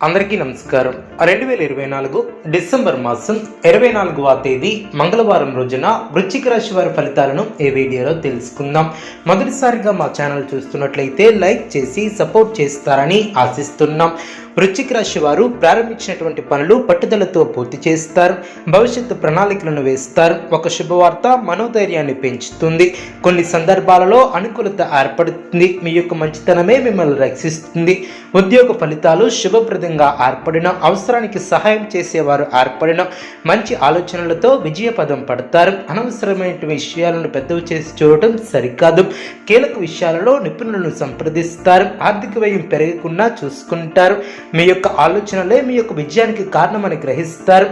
అందరికీ నమస్కారం. రెండు వేల ఇరవై నాలుగు డిసెంబర్ మాసం ఇరవై నాలుగవ తేదీ మంగళవారం రోజున వృశ్చిక రాశి వారి ఫలితాలను ఈ వీడియోలో తెలుసుకుందాం. మొదటిసారిగా మా ఛానల్ చూస్తున్నట్లయితే లైక్ చేసి సపోర్ట్ చేస్తారని ఆశిస్తున్నాం. వృశ్చిక రాశి వారు ప్రారంభించినటువంటి పనులు పట్టుదలతో పూర్తి చేస్తారు. భవిష్యత్తు ప్రణాళికలను వేస్తారు. ఒక శుభవార్త మనోధైర్యాన్ని పెంచుతుంది. కొన్ని సందర్భాలలో అనుకూలత ఏర్పడుతుంది. మీ యొక్క మంచితనమే మిమ్మల్ని రక్షిస్తుంది. ఉద్యోగ ఫలితాలు శుభప్రదంగా ఏర్పడిన అవసరానికి సహాయం చేసేవారు ఏర్పడిన మంచి ఆలోచనలతో విజయపదం పడతారు. అనవసరమైన విషయాలను పెద్దవి చేసి చూడటం సరికాదు. కీలక విషయాలలో నిపుణులను సంప్రదిస్తారు. ఆర్థిక వ్యయం పెరగకుండా చూసుకుంటారు. మీ యొక్క ఆలోచనలే మీ యొక్క విజయానికి కారణమని గ్రహిస్తారు.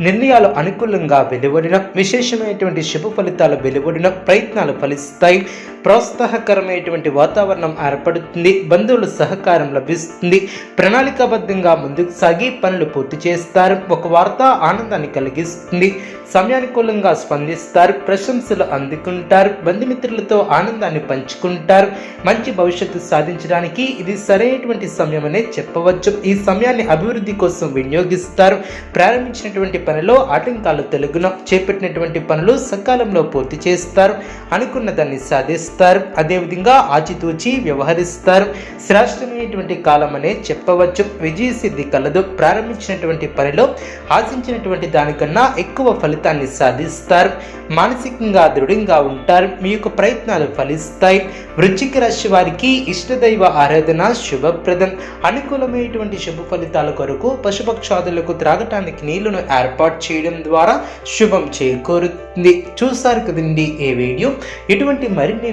నిర్ణయాలు అనుకూలంగా వెలువడిన విశేషమైనటువంటి శుభ ఫలితాలు వెలువడిన ప్రయత్నాలు ఫలిస్తాయి. ప్రోత్సాహకరమైనటువంటి వాతావరణం ఏర్పడుతుంది బంధువుల సహకారం లభిస్తుంది ప్రణాళికాబద్ధంగా ముందుకు సాగి పనులు పూర్తి చేస్తారు ఒక వార్త ఆనందాన్ని కలిగిస్తుంది సమయానుకూలంగా స్పందిస్తారు ప్రశంసలు అందుకుంటారు బంధుమిత్రులతో ఆనందాన్ని పంచుకుంటారు మంచి భవిష్యత్తు సాధించడానికి ఇది సరైనటువంటి సమయం అనే చెప్పవచ్చు. ఈ సమయాన్ని అభివృద్ధి కోసం వినియోగిస్తారు. ప్రారంభించినటువంటి పనిలో ఆటంకాలు తెలుగున చేపట్టినటువంటి పనులు సకాలంలో పూర్తి చేస్తారు. అనుకున్న దాన్ని సాధిస్తారు అదేవిధంగా ఆచితూచి వ్యవహరిస్తారు. శ్రేష్టమైనటువంటి కాలం అనే చెప్పవచ్చు. విజయ సిద్ధి కలదు. ప్రారంభించినటువంటి పనిలో ఆశించినటువంటి దానికన్నా ఎక్కువ ఫలితాన్ని సాధిస్తారు. మానసికంగా దృఢంగా ఉంటారు. మీ యొక్క ప్రయత్నాలు ఫలిస్తాయి. వృశ్చిక రాశి వారికి ఇష్టదైవ ఆరాధన శుభప్రదం. అనుకూలమైనటువంటి శుభ ఫలితాల కొరకు పశుపక్షాదులకు త్రాగటానికి నీళ్ళను ఏర్పాటు చేయడం ద్వారా శుభం చేకూరుతుంది. చూసారు కదండి ఈ వీడియో. ఇటువంటి మరిన్ని